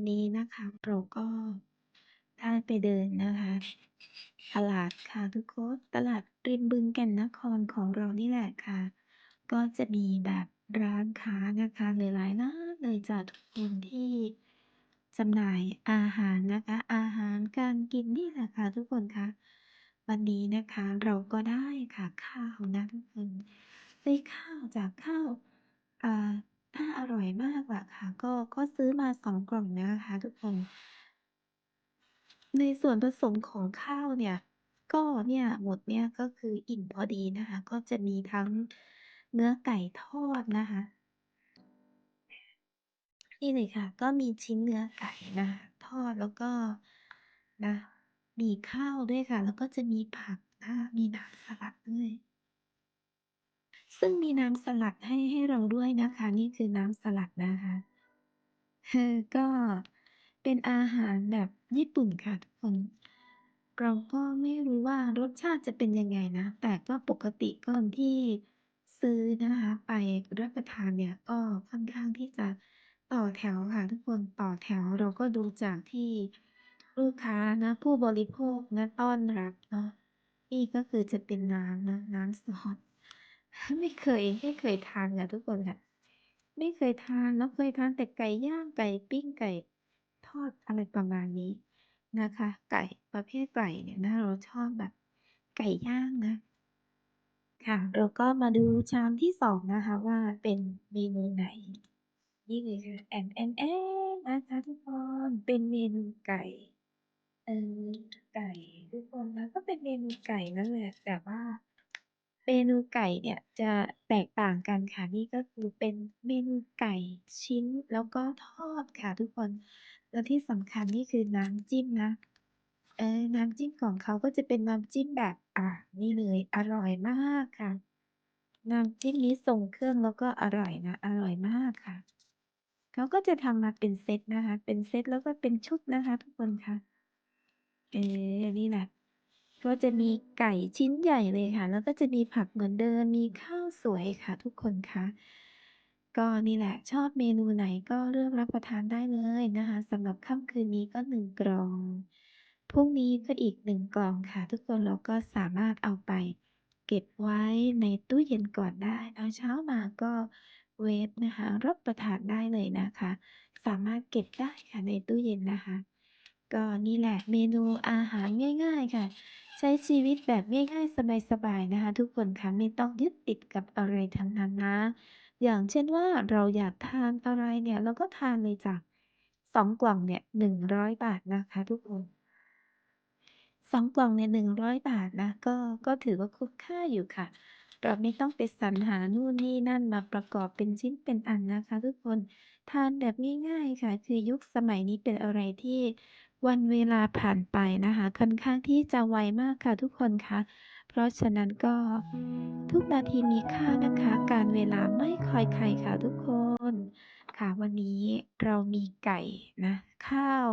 วันนี้นะคะเราก็ได้ไปเดินนะคะ ตลาดค่ะทุกคนตลาดริมบึงแก่นนครของเรานี่แหละค่ะ ก็จะมีแบบร้านค้านะคะหลายๆร้านเลยจ้ะทุกคนที่จำหน่ายอาหารนะคะ อาหารการกินนี่แหละค่ะทุกคนคะวันนี้นะคะเราก็ได้ค่ะข้าวนะทุกคนได้ข้าวจากข้าว อ่าอร่อยมากอะค่ะ ก็ ก็ซื้อมาสองกล่องนะคะทุกคน ในส่วนผสมของข้าวเนี่ย ก็เนี่ย หมดเนี่ย ก็คืออิ่มพอดีนะคะ ก็จะมีทั้งเนื้อไก่ทอดนะคะ นี่เลยค่ะ ก็มีชิ้นเนื้อไก่นะคะ ทอด แล้วก็ นะ มีข้าวด้วยค่ะ แล้วก็จะมีผักนะมีน้ำ ซึ่งมีน้ำสลัดให้ ให้เราด้วยนะคะ นี่คือน้ำสลัดนะคะคือก็เป็นอาหารแบบญี่ปุ่นค่ะทุกคน เราก็ไม่รู้ว่ารสชาติจะเป็นยังไงนะ แต่ก็ปกติก่อนที่ซื้อนะคะ ไปรับประทานเนี่ย ก็ค่อนข้างที่จะต่อแถวค่ะทุกคน ต่อแถว เราก็ดูจากที่ลูกค้านะ ผู้บริโภคนะต้อนรับเนาะ นี่ก็คือจะเป็นน้ำนะ น้ำซอส ไม่เคย ไม่เคยทานค่ะทุกคนค่ะ ไม่เคยทานเราเคยทานแต่ไก่ย่าง ไก่ปิ้ง ไก่ทอด อะไรประมาณนี้นะคะ ไก่ประเภทไก่เนี่ยนะเราชอบแบบไก่ย่างนะ ค่ะเราก็มาดูชามที่2นะคะ ว่าเป็นเมนูไหน นี่เลยค่ะแอนแอนแอนนะคะทุกคนเป็นเมนูไก่เออไก่ทุกคนมันก็เป็นเมนูไก่นั่นแหละแต่ว่า เมนูไก่เนี่ยจะแตกต่างกันค่ะ นี่ก็คือเป็นเมนูไก่ชิ้นแล้วก็ทอดค่ะทุกคน แล้วที่สำคัญนี่คือน้ำจิ้มนะ เออ น้ำจิ้มของเขาก็จะเป็นน้ำจิ้มแบบ อ่านี่เลยอร่อยมากค่ะ น้ำจิ้มนี้ทรงเครื่องแล้วก็อร่อยนะ อร่อยมากค่ะ เขาก็จะทำมาเป็นเซตนะคะ เป็นเซตแล้วก็เป็นชุดนะคะ ทุกคนค่ะ เออนี่แหละ ก็จะมีไก่ชิ้นใหญ่เลยค่ะ แล้วก็จะมีผักเหมือนเดิม มีข้าวสวยค่ะทุกคนคะ ก็นี่แหละ ชอบเมนูไหนก็เลือกรับประทานได้เลยนะคะสำหรับค่ำคืนนี้ก็ 1 กล่อง พรุ่งนี้ก็อีก 1 กล่องค่ะ ทุกคน เราก็สามารถเอาไปเก็บไว้ในตู้เย็นก่อนได้นะเช้ามาก็เวฟนะคะ รับประทานได้เลยนะคะ สามารถเก็บได้ค่ะในตู้เย็นนะคะ ก็นี่แหละเมนูอาหารง่ายๆค่ะ ใช้ชีวิตแบบง่ายๆ สบายๆนะคะ ทุกคนคะไม่ต้องยึดติดกับอะไรทั้งนั้นนะ อย่างเช่นว่าเราอยากทานอะไรเนี่ยเราก็ทานเลยจ้ะ2กล่องเนี่ย100บาทนะคะ ทุกคน2กล่องเนี่ย100บาทนะก็ก็ถือว่าคุ้มค่าอยู่ค่ะ เราไม่ต้องไปสรรหานู่นนี่นั่นมาประกอบเป็นชิ้นเป็นอันนะคะ ทุกคนทานแบบง่ายๆค่ะ คือยุคสมัยนี้เป็นอะไรที่ วันเวลาผ่านไปนะคะ ค่อนข้างที่จะไวมากค่ะทุกคนคะเพราะฉะนั้นก็ทุกนาทีมีค่านะคะ การเวลาไม่คอยใครค่ะทุกคนค่ะวันนี้เรามีไก่นะข้าว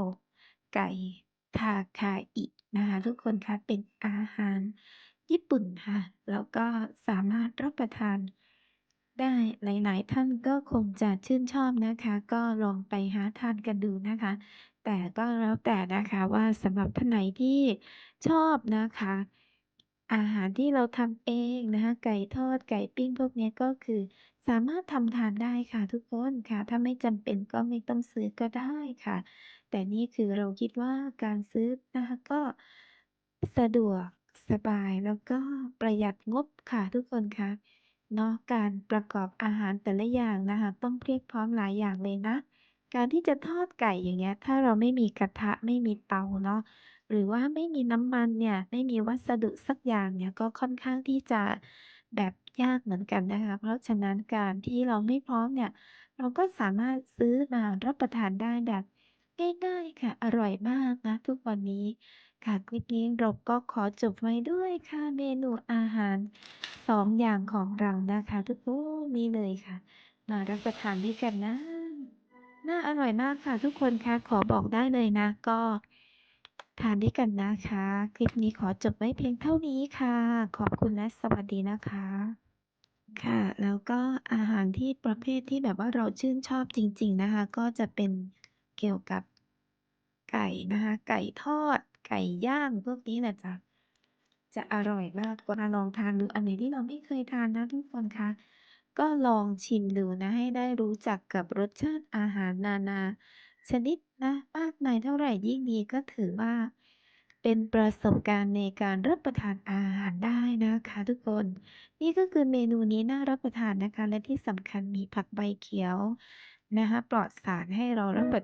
ไก่ทาคาอินะคะทุกคนคะเป็นอาหารญี่ปุ่นค่ะ แล้วก็สามารถรับประทานได้หลาย ๆ ท่านก็คงจะชื่นชอบนะคะ ก็ลองไปหาทานกันดูนะคะ แต่ก็แล้วแต่นะคะว่าสำหรับท่านไหนที่ชอบนะคะ อาหารที่เราทำเองนะคะ ไก่ทอดไก่ปิ้งพวกเนี้ย ก็คือสามารถทำทานได้ค่ะทุกคนค่ะ ถ้าไม่จำเป็นก็ไม่ต้องซื้อก็ได้ค่ะ แต่นี่คือเราคิดว่าการซื้อนะคะ ก็สะดวกสบายแล้วก็ประหยัดงบค่ะทุกคนค่ะเนาะการประกอบอาหารแต่ละอย่างนะคะ ต้องเพรียบพร้อมหลายอย่างเลยนะ การที่จะทอดไก่ อย่างเงี้ย ถ้าเราไม่มีกระทะ ไม่มีเตาเนาะ หรือว่าไม่มีน้ำมันเนี่ย ไม่มีวัสดุสักอย่างเนี่ย ก็ค่อนข้างที่จะแบบยากเหมือนกันนะคะ เพราะฉะนั้นการที่เราไม่พร้อมเนี่ย เราก็สามารถซื้อมารับประทานได้แบบง่าย ๆ ค่ะ อร่อยมากนะทุกวันนี้ ค่ะ คลิปนี้เราก็ขอจบไว้ด้วยค่ะ เมนูอาหาร 2 อย่างของเรานะคะ ทุกคนนี่เลยค่ะ มารับประทานด้วยกันนะ น่าอร่อยมากค่ะทุกคนคะขอบอกได้เลยนะ ก็ทานด้วยกันนะคะ คลิปนี้ขอจบไว้เพียงเท่านี้ค่ะ ขอบคุณและสวัสดีนะคะ ค่ะ แล้วก็อาหารที่ประเภทที่แบบว่าเราชื่นชอบจริง ๆนะคะ ก็จะเป็นเกี่ยวกับไก่นะคะ ไก่ทอด ไก่ย่างพวกนี้แหละจ้ะจะอร่อยมากมาลองทานดูอันไหนที่เราไม่เคยทานนะทุกคนคะ ก็ลองชิมดูนะ ให้ได้รู้จักกับรสชาติอาหารนานาชนิดนะ มากมายเท่าไรยิ่งดี ก็ถือว่า เป็นประสบการณ์ในการรับประทานอาหารได้นะคะทุกคน นี่ก็คือเมนูนี้น่ารับประทานนะคะ และที่สำคัญมีผักใบเขียวนะคะ ปลอดสารให้เรารับประ